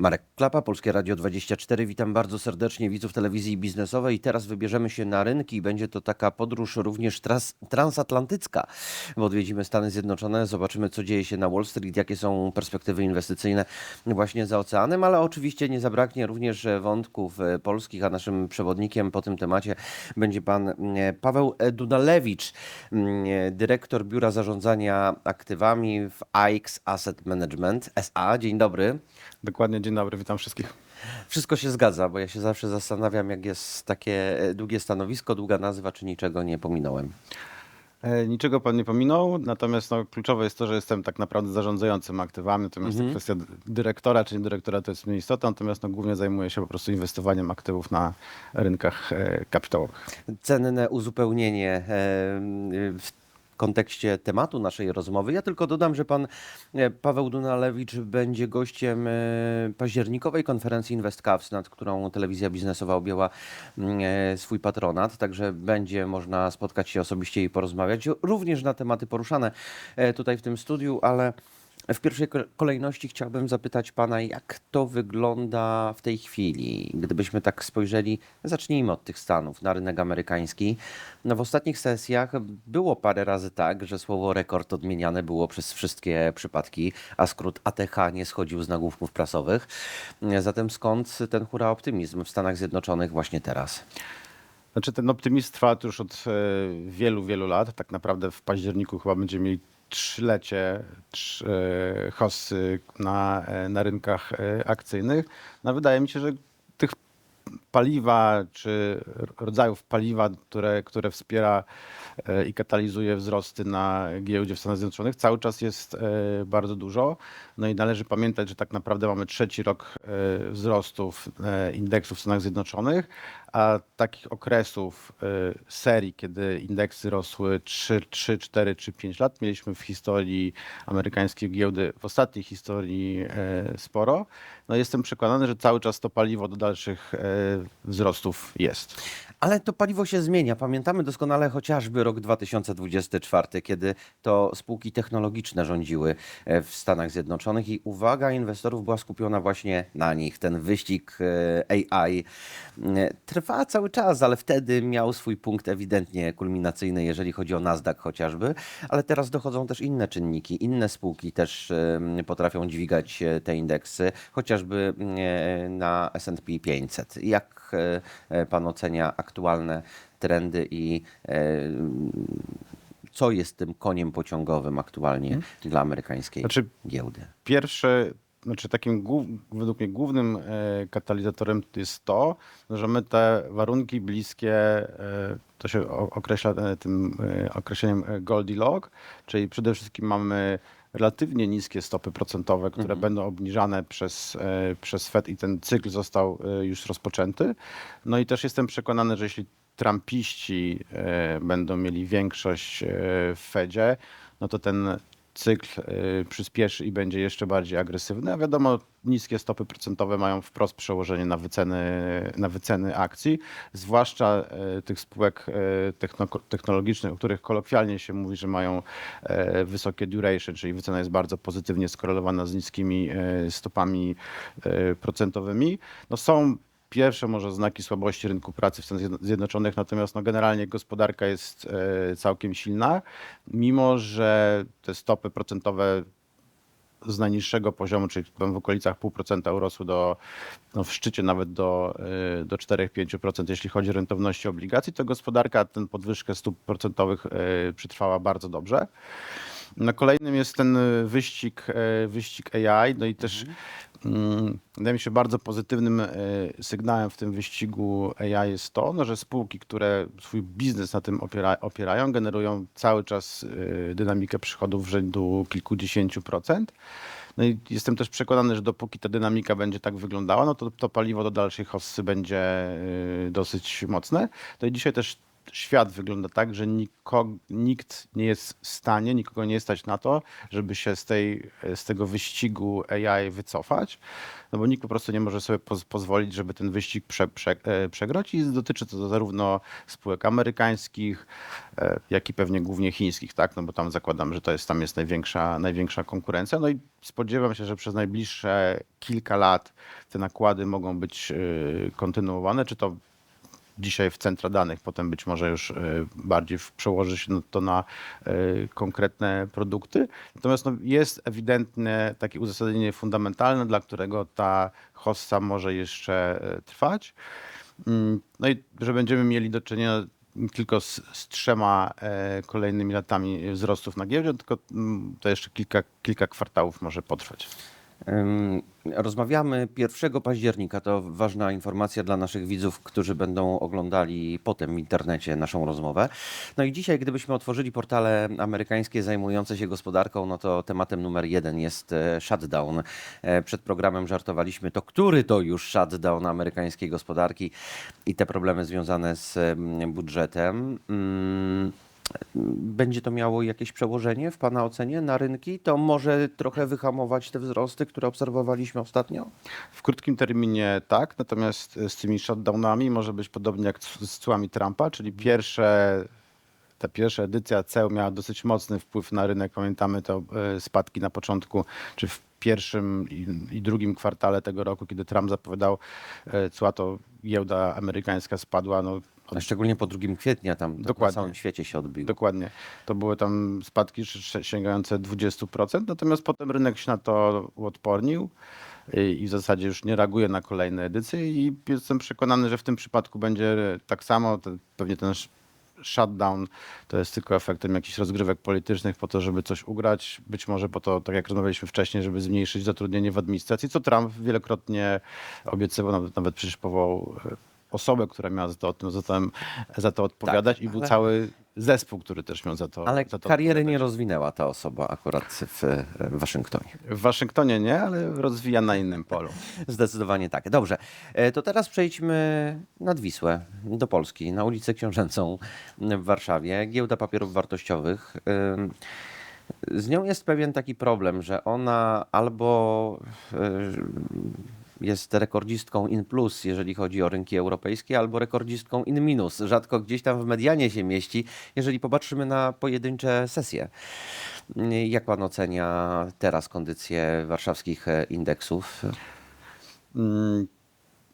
Marek Klapa, Polskie Radio 24. Witam bardzo serdecznie widzów telewizji biznesowej. Teraz wybierzemy się na rynki i będzie to taka podróż również trans transatlantycka, bo odwiedzimy Stany Zjednoczone, zobaczymy co dzieje się na Wall Street, jakie są perspektywy inwestycyjne właśnie za oceanem, ale oczywiście nie zabraknie również wątków polskich, a naszym przewodnikiem po tym temacie będzie pan e, Paweł Dudalewicz, m, e, dyrektor Biura Zarządzania Aktywami w AX Asset Management SA. Dzień dobry. Dokładnie, dzień dobry, witam wszystkich. Wszystko się zgadza, bo ja się zawsze zastanawiam, jak jest takie e, długie stanowisko, długa nazwa, czy niczego nie pominąłem. E, Niczego pan nie pominął, natomiast no, kluczowe jest to, że jestem tak naprawdę zarządzającym aktywami, natomiast Mhm. kwestia dyrektora czy nie dyrektora to jest mniej istotna, natomiast no, głównie zajmuję się po prostu inwestowaniem aktywów na rynkach e, kapitałowych. Cenne uzupełnienie w kontekście tematu naszej rozmowy. Ja tylko dodam, że pan e, Paweł Dunalewicz będzie gościem e, październikowej konferencji InvestCaps, nad którą telewizja biznesowa objęła mm, e, swój patronat, także będzie można spotkać się osobiście i porozmawiać również na tematy poruszane tutaj w tym studiu, ale w pierwszej ko- kolejności chciałbym zapytać Pana, jak to wygląda w tej chwili? Gdybyśmy tak spojrzeli, zacznijmy od tych Stanów, na rynek amerykański. No w ostatnich sesjach było parę razy tak, że słowo rekord odmieniane było przez wszystkie przypadki, a skrót ATH nie schodził z nagłówków prasowych. Zatem skąd ten hura optymizm w Stanach Zjednoczonych właśnie teraz? Znaczy ten optymizm trwa już od e, wielu, wielu lat. Tak naprawdę w październiku chyba będziemy mieli trzylecie trz, e, hossy na, e, na rynkach e, akcyjnych. No wydaje mi się, że tych paliwa czy rodzajów paliwa, które, które wspiera e, i katalizuje wzrosty na giełdzie w Stanach Zjednoczonych, cały czas jest e, bardzo dużo. No i należy pamiętać, że tak naprawdę mamy trzeci rok e, wzrostów indeksów w Stanach Zjednoczonych, a takich okresów serii, kiedy indeksy rosły 3, 3, 4 czy 5 lat, mieliśmy w historii amerykańskiej giełdy, w ostatniej historii sporo. No jestem przekonany, że cały czas to paliwo do dalszych wzrostów jest. Ale to paliwo się zmienia. Pamiętamy doskonale chociażby rok 2024, kiedy to spółki technologiczne rządziły e, w Stanach Zjednoczonych i uwaga inwestorów była skupiona właśnie na nich. Ten wyścig e, AI e, trwa cały czas, ale wtedy miał swój punkt ewidentnie kulminacyjny, jeżeli chodzi o Nasdaq chociażby, ale teraz dochodzą też inne czynniki, inne spółki też potrafią dźwigać te indeksy, chociażby na S&P 500. Jak e, e, pan ocenia aktualne trendy i e, co jest tym koniem pociągowym aktualnie dla amerykańskiej Znaczy, giełdy? Pierwsze, znaczy takim według mnie głównym katalizatorem jest to, że my te warunki bliskie, to się określa tym określeniem Goldilocks, czyli przede wszystkim mamy relatywnie niskie stopy procentowe, które będą obniżane przez, e, przez Fed i ten cykl został e, już rozpoczęty. No i też jestem przekonany, że jeśli Trumpiści e, będą mieli większość w Fedzie, no to ten cykl y, przyspieszy i będzie jeszcze bardziej agresywny, a wiadomo, niskie stopy procentowe mają wprost przełożenie na wyceny, na wyceny akcji, zwłaszcza y, tych spółek y, techno- technologicznych, o których kolokwialnie się mówi, że mają wysokie duration, czyli wycena jest bardzo pozytywnie skorelowana z niskimi stopami procentowymi. No są pierwsze może znaki słabości rynku pracy w Stanach Zjedno- Zjednoczonych, natomiast no generalnie gospodarka jest e, całkiem silna, mimo że te stopy procentowe z najniższego poziomu, czyli w okolicach 0,5% urosły do, no w szczycie nawet do, y, do 4-5%, jeśli chodzi o rentowności obligacji, to gospodarka ten podwyżkę stóp procentowych y, przetrwała bardzo dobrze. No kolejnym jest ten wyścig, wyścig AI, no i też mm, wydaje mi się bardzo pozytywnym y, sygnałem w tym wyścigu AI jest to, no, że spółki, które swój biznes na tym opiera, opierają, generują cały czas y, dynamikę przychodów rzędu kilkudziesięciu procent. No i jestem też przekonany, że dopóki ta dynamika będzie tak wyglądała, no to to paliwo do dalszej hossy będzie y, dosyć mocne. To i dzisiaj też świat wygląda tak, że nikt nie jest w stanie, nikogo nie stać na to, żeby się z, tej, z tego wyścigu AI wycofać, no bo nikt po prostu nie może sobie poz, pozwolić, żeby ten wyścig prze, prze, e, przegrać. I dotyczy to zarówno spółek amerykańskich, e, jak i pewnie głównie chińskich, tak, no bo tam zakładam, że to jest, tam jest największa, największa konkurencja, no i spodziewam się, że przez najbliższe kilka lat te nakłady mogą być e, kontynuowane, czy to dzisiaj w centra danych, potem być może już e, bardziej przełoży się to na e, konkretne produkty. Natomiast no, jest ewidentne takie uzasadnienie fundamentalne, dla którego ta hossa może jeszcze e, trwać. Mm, No i że będziemy mieli do czynienia tylko z, z trzema e, kolejnymi latami wzrostów na giełdzie, tylko mm, to jeszcze kilka, kilka kwartałów może potrwać. Rozmawiamy 1 października. To ważna informacja dla naszych widzów, którzy będą oglądali potem w internecie naszą rozmowę. No i dzisiaj, gdybyśmy otworzyli portale amerykańskie zajmujące się gospodarką, no to tematem numer jeden jest e, shutdown. E, Przed programem żartowaliśmy to, który to już shutdown amerykańskiej gospodarki i te problemy związane z em, budżetem. Mm, będzie to miało jakieś przełożenie w Pana ocenie na rynki? To może trochę wyhamować te wzrosty, które obserwowaliśmy ostatnio? W krótkim terminie tak, natomiast z tymi shutdownami może być podobnie jak z cłami Trumpa, czyli pierwsze, ta pierwsza edycja CEU miała dosyć mocny wpływ na rynek. Pamiętamy te e, spadki na początku, czy w pierwszym i, i drugim kwartale tego roku, kiedy Trump zapowiadał e, cła, to giełda amerykańska spadła no, A szczególnie po 2 kwietnia tam tak na Dokładnie. całym świecie się odbiło. Dokładnie. To były tam spadki sięgające 20%, natomiast potem rynek się na to uodpornił i i w zasadzie już nie reaguje na kolejne edycje i jestem przekonany, że w tym przypadku będzie tak samo. Pewnie ten sh- shutdown to jest tylko efektem jakichś rozgrywek politycznych po to, żeby coś ugrać. Być może po to, tak jak rozmawialiśmy wcześniej, żeby zmniejszyć zatrudnienie w administracji, co Trump wielokrotnie obiecywał, nawet, nawet przecież powołał e, osobę, która miała za to, za to, za to odpowiadać i był ale- cały zespół, który też miał za to Ale za to kariery nie rozwinęła ta osoba akurat w e, Waszyngtonie. W Waszyngtonie nie, ale rozwija na innym polu. Zdecydowanie tak. Dobrze, E, to teraz przejdźmy nad Wisłę, do Polski, na ulicę Książęcą w Warszawie. Giełda papierów wartościowych. Z nią jest pewien taki problem, że ona albo e, jest rekordzistką in plus, jeżeli chodzi o rynki europejskie, albo rekordzistką in minus. Rzadko gdzieś tam w medianie się mieści, jeżeli popatrzymy na pojedyncze sesje. Jak pan ocenia teraz kondycję warszawskich indeksów? Mm,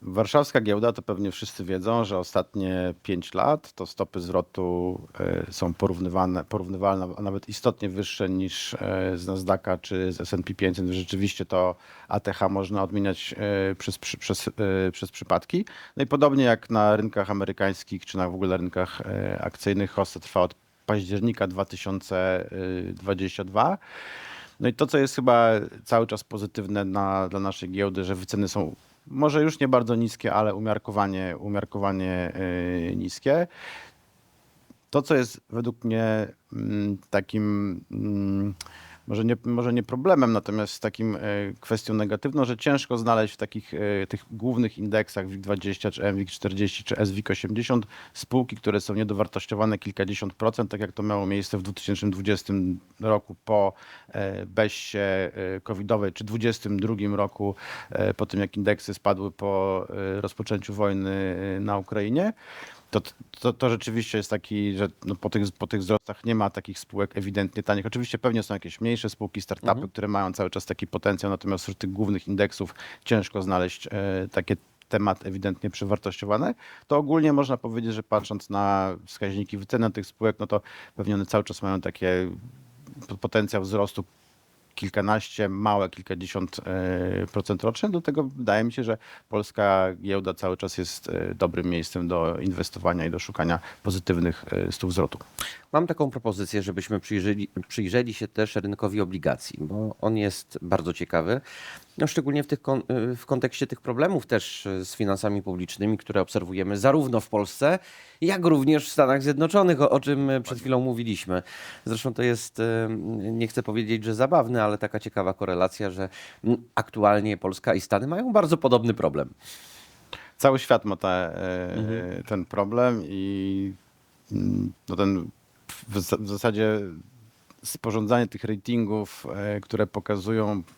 Warszawska giełda, to pewnie wszyscy wiedzą, że ostatnie 5 lat to stopy zwrotu e, są porównywane, porównywalne, a nawet istotnie wyższe niż e, z Nasdaqa czy z S&P 500. Rzeczywiście to ATH można odmieniać e, przez, przez, przez przypadki. No i podobnie jak na rynkach amerykańskich czy na w ogóle rynkach akcyjnych, hossa trwa od października 2022. No i to, co jest chyba cały czas pozytywne na, dla naszej giełdy, że wyceny są może już nie bardzo niskie, ale umiarkowanie, umiarkowanie yy, niskie. To, co jest według mnie mm, takim, mm, może nie, może nie problemem, natomiast takim e, kwestią negatywną, że ciężko znaleźć w takich e, tych głównych indeksach WIG20, czy MWIG40, czy SWIG80 spółki, które są niedowartościowane kilkadziesiąt procent, tak jak to miało miejsce w 2020 roku po e, beście covidowej, czy 2022 roku po tym, jak indeksy spadły po rozpoczęciu wojny na Ukrainie to, to, to rzeczywiście jest taki, że no po, tych, po tych wzrostach nie ma takich spółek ewidentnie tanich. Oczywiście pewnie są jakieś mniejsze spółki, startupy, które mają cały czas taki potencjał, natomiast wśród tych głównych indeksów ciężko znaleźć e, takie temat ewidentnie przewartościowane, to ogólnie można powiedzieć, że patrząc na wskaźniki wyceny tych spółek, no to pewnie one cały czas mają takie potencjał wzrostu kilkanaście, małe kilkadziesiąt e, procent rocznie. Do tego wydaje mi się, że polska giełda cały czas jest e, dobrym miejscem do inwestowania i do szukania pozytywnych e, stóp zwrotu. Mam taką propozycję, żebyśmy przyjrzeli, przyjrzeli się też rynkowi obligacji, bo on jest bardzo ciekawy, no szczególnie w, tych w kontekście tych problemów też z finansami publicznymi, które obserwujemy zarówno w Polsce, jak również w Stanach Zjednoczonych, o, o czym przed chwilą mówiliśmy. Zresztą to jest, nie chcę powiedzieć, że zabawne, ale taka ciekawa korelacja, że aktualnie Polska i Stany mają bardzo podobny problem. Cały świat ma te, e, ten problem i mm, no ten w, zas- w zasadzie sporządzanie tych ratingów, e, które pokazują po-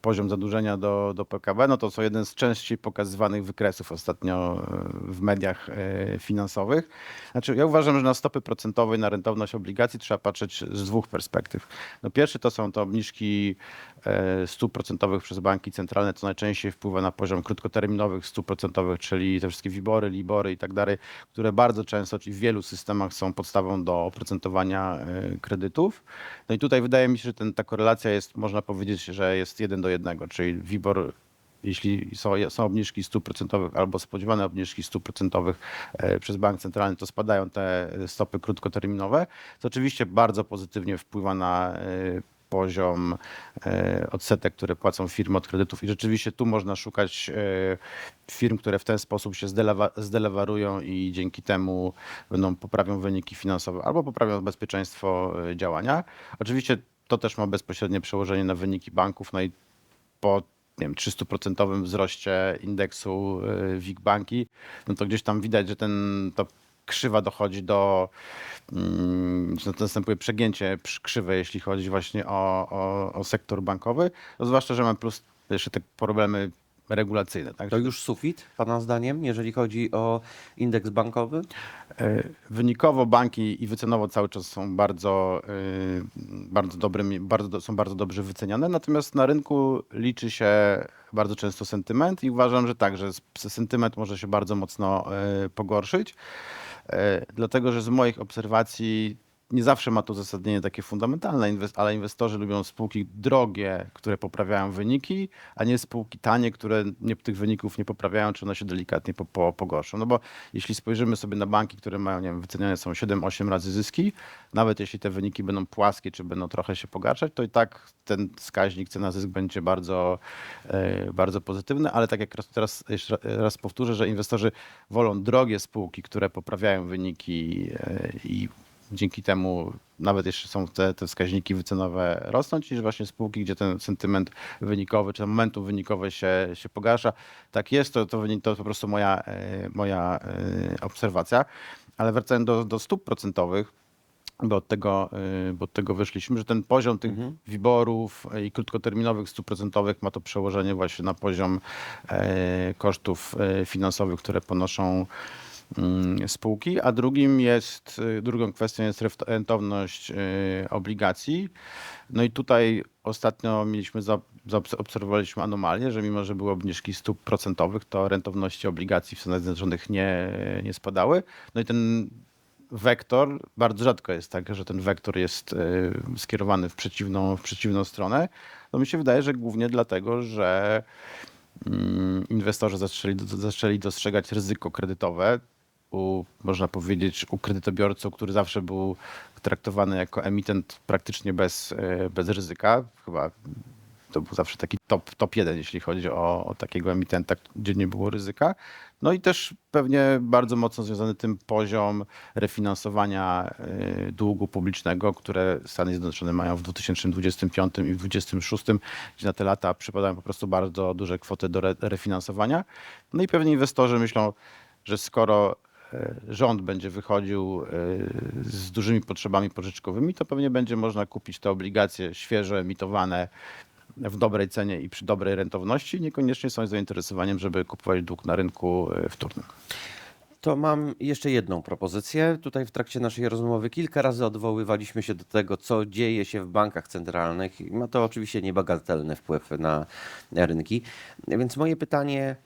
poziom zadłużenia do, do PKB, no to są jeden z częściej pokazywanych wykresów ostatnio e, w mediach e, finansowych. Znaczy, ja uważam, że na stopy procentowe i na rentowność obligacji trzeba patrzeć z dwóch perspektyw. No pierwszy to są to obniżki e, stóp procentowych przez banki centralne, co najczęściej wpływa na poziom krótkoterminowych stóp procentowych, czyli te wszystkie wibory, libory i tak dalej, które bardzo często, czyli w wielu systemach są podstawą do oprocentowania e, kredytów. No i tutaj wydaje mi się, że ten, ta korelacja jest, można powiedzieć, że jest jeden do jednego, czyli WIBOR, jeśli są, są obniżki stóp procentowych albo spodziewane obniżki stóp procentowych e, przez bank centralny, to spadają te stopy krótkoterminowe, co oczywiście bardzo pozytywnie wpływa na e, poziom e, odsetek, które płacą firmy od kredytów i rzeczywiście tu można szukać firm, które w ten sposób się zdelewa, zdelewarują i dzięki temu będą poprawią wyniki finansowe albo poprawią bezpieczeństwo działania. Oczywiście to też ma bezpośrednie przełożenie na wyniki banków, no i po nie wiem, 300% wzroście indeksu y, WIG banki, no to gdzieś tam widać, że ten, to krzywa dochodzi do, mm, że następuje przegięcie krzywej, jeśli chodzi właśnie o, o, o sektor bankowy, no zwłaszcza, że mamy plus jeszcze te problemy regulacyjne. Tak? To już sufit, Pana zdaniem, jeżeli chodzi o indeks bankowy? E, Wynikowo banki i wycenowo cały czas są bardzo, y, bardzo dobrymi, bardzo, są bardzo dobrze wyceniane, natomiast na rynku liczy się bardzo często sentyment i uważam, że tak, że sentyment może się bardzo mocno e, pogorszyć, e, dlatego że z moich obserwacji nie zawsze ma to uzasadnienie takie fundamentalne, ale inwestorzy lubią spółki drogie, które poprawiają wyniki, a nie spółki tanie, które nie, tych wyników nie poprawiają, czy one się delikatnie po, po, pogorszą. No bo jeśli spojrzymy sobie na banki, które mają, nie wiem, wyceniane są 7-8 razy zyski, nawet jeśli te wyniki będą płaskie, czy będą trochę się pogarszać, to i tak ten wskaźnik cena zysk będzie bardzo, e, bardzo pozytywny, ale tak jak raz, teraz jeszcze raz powtórzę, że inwestorzy wolą drogie spółki, które poprawiają wyniki e, i dzięki temu nawet jeszcze są te, te wskaźniki wycenowe rosnąć, niż właśnie spółki, gdzie ten sentyment wynikowy, czy momentum wynikowy się, się pogarsza. Tak jest, to, to, wynik- to po prostu moja, e, moja e, obserwacja. Ale wracając do, do stóp procentowych, bo od tego, y, bo od tego wyszliśmy, że ten poziom tych wiborów i krótkoterminowych stóp procentowych ma to przełożenie właśnie na poziom e, kosztów e, finansowych, które ponoszą spółki, a drugim jest, y, drugą kwestią jest rentowność y, obligacji. No i tutaj ostatnio mieliśmy, za- zaobserwowaliśmy anomalię, że mimo, że były obniżki stóp procentowych, to rentowności obligacji w Stanach Zjednoczonych nie, nie spadały. No i ten wektor, bardzo rzadko jest tak, że ten wektor jest y, skierowany w przeciwną, w przeciwną stronę. No mi się wydaje, że głównie dlatego, że mm, inwestorzy zaczęli, zaczęli dostrzegać ryzyko kredytowe u, można powiedzieć, u kredytobiorców, który zawsze był traktowany jako emitent praktycznie bez, y, bez ryzyka. Chyba to był zawsze taki top, top jeden, jeśli chodzi o, o takiego emitenta, gdzie nie było ryzyka. No i też pewnie bardzo mocno związany tym poziom refinansowania y, długu publicznego, które Stany Zjednoczone mają w 2025 i w 2026, gdzie na te lata przypadają po prostu bardzo duże kwoty do re, refinansowania. No i pewnie inwestorzy myślą, że skoro e, rząd będzie wychodził e, z dużymi potrzebami pożyczkowymi, to pewnie będzie można kupić te obligacje świeżo emitowane w dobrej cenie i przy dobrej rentowności. Niekoniecznie są zainteresowaniem, żeby kupować dług na rynku e, wtórnym. To mam jeszcze jedną propozycję. Tutaj w trakcie naszej rozmowy kilka razy odwoływaliśmy się do tego, co dzieje się w bankach centralnych. Ma to oczywiście niebagatelny wpływ na rynki. Więc moje pytanie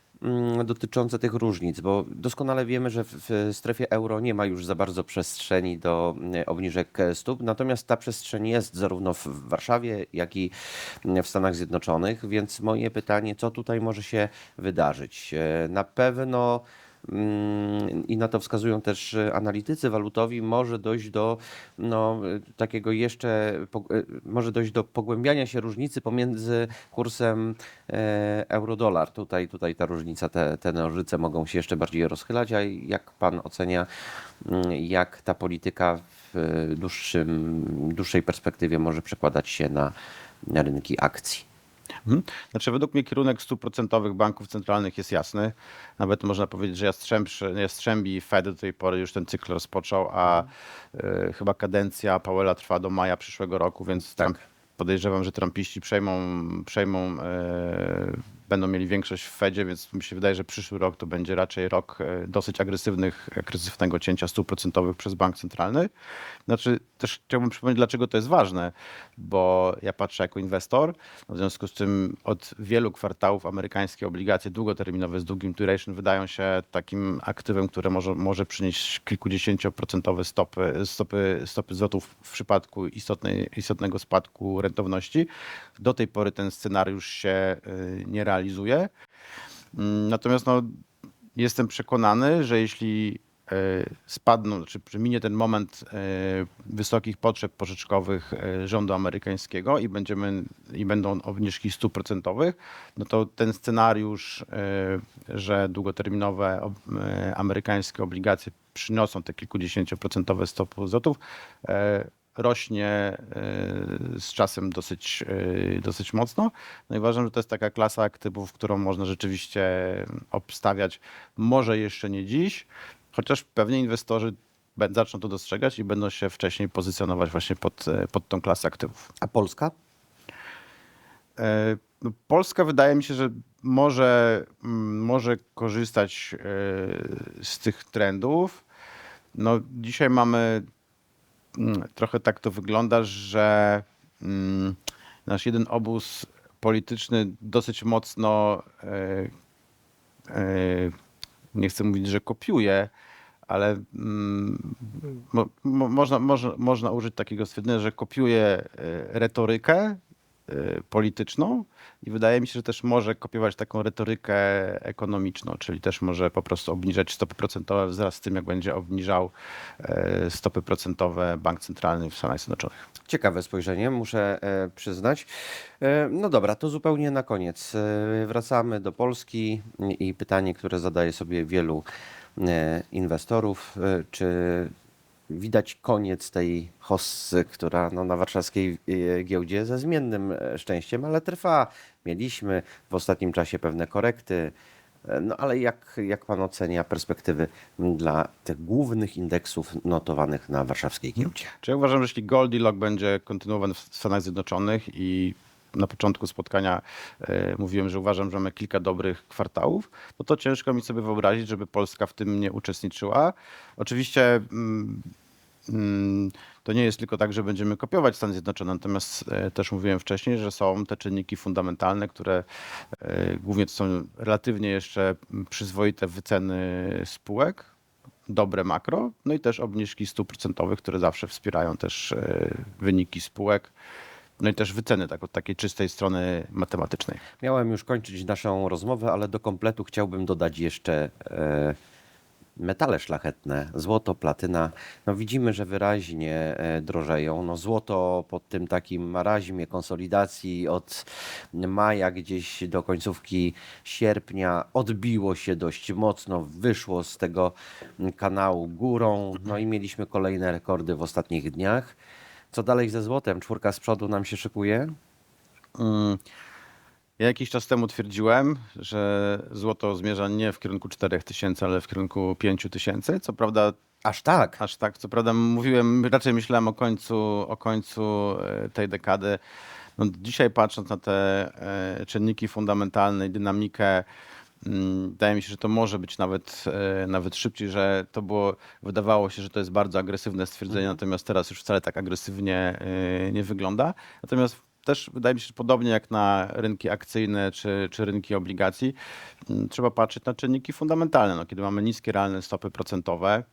dotyczące tych różnic, bo doskonale wiemy, że w, strefie euro nie ma już za bardzo przestrzeni do mm, obniżek stóp, natomiast ta przestrzeń jest zarówno w Warszawie, jak i w Stanach Zjednoczonych, więc moje pytanie, co tutaj może się wydarzyć? E, Na pewno Mm, i na to wskazują też analitycy walutowi, może dojść do no, takiego jeszcze, e, może dojść do pogłębiania się różnicy pomiędzy kursem e, euro-dolar. Tutaj, tutaj ta różnica, te, te nożyce mogą się jeszcze bardziej rozchylać, a jak pan ocenia, mm, jak ta polityka w dłuższym, dłuższej perspektywie może przekładać się na, na rynki akcji? Mhm. Znaczy, według mnie kierunek stóp procentowych banków centralnych jest jasny. Nawet można powiedzieć, że Jastrzębszy, Jastrzębi i Fed do tej pory już ten cykl rozpoczął, a e, chyba kadencja Powella trwa do maja przyszłego roku, więc tam podejrzewam, że trumpiści przejmą, przejmą e, będą mieli większość w Fedzie, więc mi się wydaje, że przyszły rok to będzie raczej rok e, dosyć agresywnych, agresywnego cięcia stóp procentowych przez bank centralny. Znaczy, też chciałbym przypomnieć, dlaczego to jest ważne, bo ja patrzę jako inwestor, w związku z czym od wielu kwartałów amerykańskie obligacje długoterminowe z długim duration wydają się takim aktywem, które może, może przynieść kilkudziesięcioprocentowe stopy, stopy, stopy zwrotów w przypadku istotnej, istotnego spadku rentowności. Do tej pory ten scenariusz się y, nie realizuje. Mm, Natomiast no, jestem przekonany, że jeśli e, spadną, czy czy minie ten moment e, wysokich potrzeb pożyczkowych e, rządu amerykańskiego i, będziemy, i będą obniżki stóp procentowych, no to ten scenariusz, że długoterminowe amerykańskie obligacje przyniosą te kilkudziesięcioprocentowe stopy zwrotów, rośnie e, z czasem dosyć, e, dosyć mocno. No i uważam, że to jest taka klasa aktywów, którą można rzeczywiście obstawiać. Może jeszcze nie dziś, chociaż pewnie inwestorzy zaczną to dostrzegać i będą się wcześniej pozycjonować właśnie pod, e, pod tą klasę aktywów. A Polska? No, Polska wydaje mi się, że może, mm, może korzystać z tych trendów. No, dzisiaj mamy trochę tak to wygląda, że mm, nasz jeden obóz polityczny dosyć mocno e, e, nie chcę mówić, że kopiuje, ale mm, mo, mo, można, można, można użyć takiego stwierdzenia, że kopiuje e, retorykę polityczną i wydaje mi się, że też może kopiować taką retorykę ekonomiczną, czyli też może po prostu obniżać stopy procentowe wraz z tym, jak będzie obniżał e, stopy procentowe bank centralny w Stanach Zjednoczonych. Ciekawe spojrzenie, muszę e, przyznać. E, no dobra, to zupełnie na koniec. E, wracamy do Polski i pytanie, które zadaje sobie wielu inwestorów. Czy widać koniec tej hossy, która no, na warszawskiej e, giełdzie ze zmiennym e, szczęściem, ale trwa. Mieliśmy w ostatnim czasie pewne korekty. E, No ale jak, jak pan ocenia perspektywy dla tych głównych indeksów notowanych na warszawskiej giełdzie? Czy ja uważam, że jeśli Goldilocks będzie kontynuowany w Stanach Zjednoczonych i na początku spotkania e, mówiłem, że uważam, że mamy kilka dobrych kwartałów, no to ciężko mi sobie wyobrazić, żeby Polska w tym nie uczestniczyła. Oczywiście mm, mm, to nie jest tylko tak, że będziemy kopiować Stany Zjednoczone, natomiast e, też mówiłem wcześniej, że są te czynniki fundamentalne, które e, głównie to są relatywnie jeszcze przyzwoite wyceny spółek, dobre makro, no i też obniżki stóp procentowych, które zawsze wspierają też wyniki spółek, no i też wyceny tak, od takiej czystej strony matematycznej. Miałem już kończyć naszą rozmowę, ale do kompletu chciałbym dodać jeszcze e, metale szlachetne, złoto, platyna. No widzimy, że wyraźnie e, drożeją. No złoto pod tym takim maraźmie konsolidacji od maja gdzieś do końcówki sierpnia odbiło się dość mocno, wyszło z tego kanału górą, no i mieliśmy kolejne rekordy w ostatnich dniach. Co dalej ze złotem? Czwórka z przodu nam się szykuje? Mm, Ja jakiś czas temu twierdziłem, że złoto zmierza nie w kierunku 4000, ale w kierunku 5000. Co prawda Aż tak. Aż tak, co prawda mówiłem, raczej myślałem o końcu, o końcu e, tej dekady. No, dzisiaj patrząc na te e, czynniki fundamentalne i dynamikę, wydaje mi się, że to może być nawet, e, nawet szybciej, że to było, wydawało się, że to jest bardzo agresywne stwierdzenie, natomiast teraz już wcale tak agresywnie e, nie wygląda. Natomiast też wydaje mi się, że podobnie jak na rynki akcyjne czy, czy rynki obligacji, mm, trzeba patrzeć na czynniki fundamentalne. No, kiedy mamy niskie realne stopy procentowe,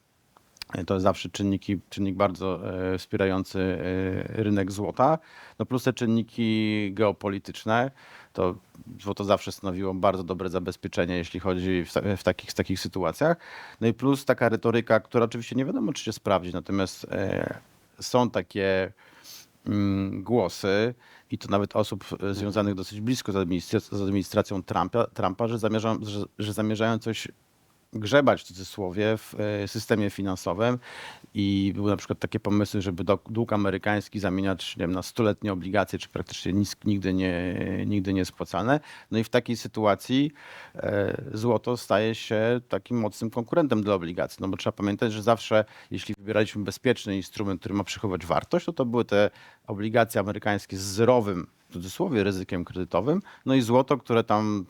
to jest zawsze czynniki, czynnik bardzo e, wspierający e, rynek złota. No plus te czynniki geopolityczne, to złoto zawsze stanowiło bardzo dobre zabezpieczenie, jeśli chodzi w, w, takich, w takich sytuacjach. No i plus taka retoryka, która oczywiście nie wiadomo, czy się sprawdzi, natomiast e, są takie mm, głosy, i to nawet osób e, związanych dosyć blisko z administracją Trumpa, Trumpa że, zamierzą, że, że zamierzają coś grzebać w cudzysłowie w e, systemie finansowym i były na przykład takie pomysły, żeby dług amerykański zamieniać nie wiem, na stuletnie obligacje, czy praktycznie nigdy, nie, nigdy nie spłacane. No i w takiej sytuacji e, złoto staje się takim mocnym konkurentem dla obligacji. No bo trzeba pamiętać, że zawsze jeśli wybieraliśmy bezpieczny instrument, który ma przechowywać wartość, to to były te obligacje amerykańskie z zerowym, w cudzysłowie, ryzykiem kredytowym, no i złoto, które tam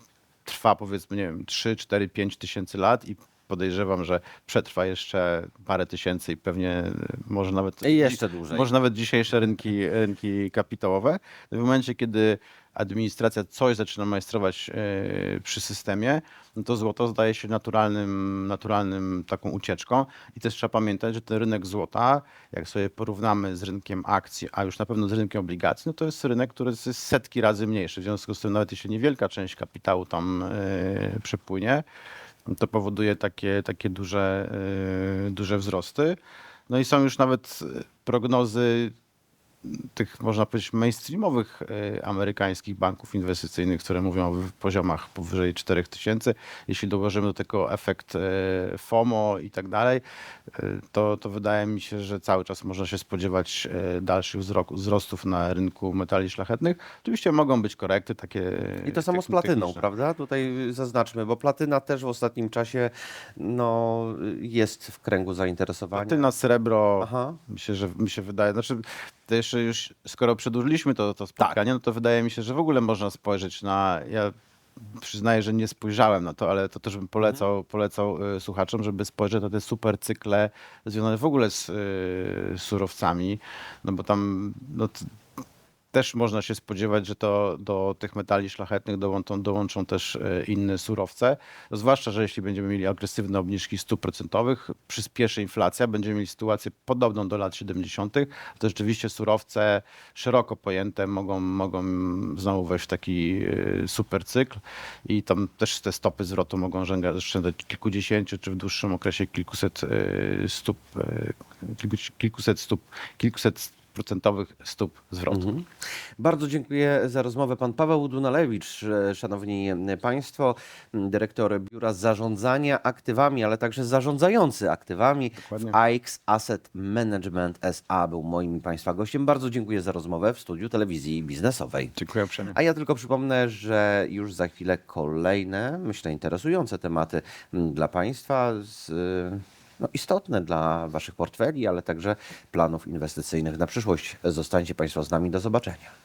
trwa powiedzmy, nie wiem, 3, 4, 5 tysięcy lat i podejrzewam, że przetrwa jeszcze parę tysięcy i pewnie e, może nawet I jeszcze dłużej. może nawet dzisiejsze rynki, rynki kapitałowe. W momencie, kiedy administracja coś zaczyna majstrować e, przy systemie, no to złoto zdaje się naturalnym, naturalnym taką ucieczką. I też trzeba pamiętać, że ten rynek złota, jak sobie porównamy z rynkiem akcji, a już na pewno z rynkiem obligacji, no to jest rynek, który jest setki razy mniejszy. W związku z tym nawet jeśli niewielka część kapitału tam e, przepłynie, to powoduje takie, takie duże, e, duże wzrosty. No i są już nawet prognozy tych, można powiedzieć, mainstreamowych e, amerykańskich banków inwestycyjnych, które mówią o poziomach powyżej 4000. Jeśli dołożymy do tego efekt e, FOMO i tak dalej, e, to, to wydaje mi się, że cały czas można się spodziewać dalszych wzro- wzrostów na rynku metali szlachetnych. Oczywiście mogą być korekty takie. I to samo z platyną, techniczne. prawda? Tutaj zaznaczmy, bo platyna też w ostatnim czasie no, jest w kręgu zainteresowania. Platyna, srebro, Aha. mi się, że mi się wydaje, znaczy to jeszcze już, skoro przedłużyliśmy to, to spotkanie, no to wydaje mi się, że w ogóle można spojrzeć na, ja przyznaję, że nie spojrzałem na to, ale to też bym polecał, polecał y, słuchaczom, żeby spojrzeć na te super cykle związane w ogóle z y, surowcami, no bo tam no, też można się spodziewać, że to do tych metali szlachetnych dołączą, dołączą też e, inne surowce. Zwłaszcza, że jeśli będziemy mieli agresywne obniżki stóp procentowych, przyspieszy inflacja, będziemy mieli sytuację podobną do lat 70., to rzeczywiście surowce szeroko pojęte mogą, mogą znowu wejść w taki e, super cykl i tam też te stopy zwrotu mogą rzędać kilkudziesięciu, czy w dłuższym okresie kilkuset e, stóp, kilku, kilkuset stóp, kilkuset procentowych stóp zwrotu. Mhm. Bardzo dziękuję za rozmowę. Pan Paweł Dunalewicz, e, szanowni państwo, dyrektor Biura Zarządzania Aktywami, ale także zarządzający aktywami Dokładnie. w AX Asset Management SA był moim państwa gościem. Bardzo dziękuję za rozmowę w studiu telewizji biznesowej. Dziękuję uprzejmie. A ja tylko przypomnę, że już za chwilę kolejne, myślę, interesujące tematy dla Państwa, z, no, istotne dla Waszych portfeli, ale także planów inwestycyjnych na przyszłość. Zostańcie Państwo z nami. Do zobaczenia.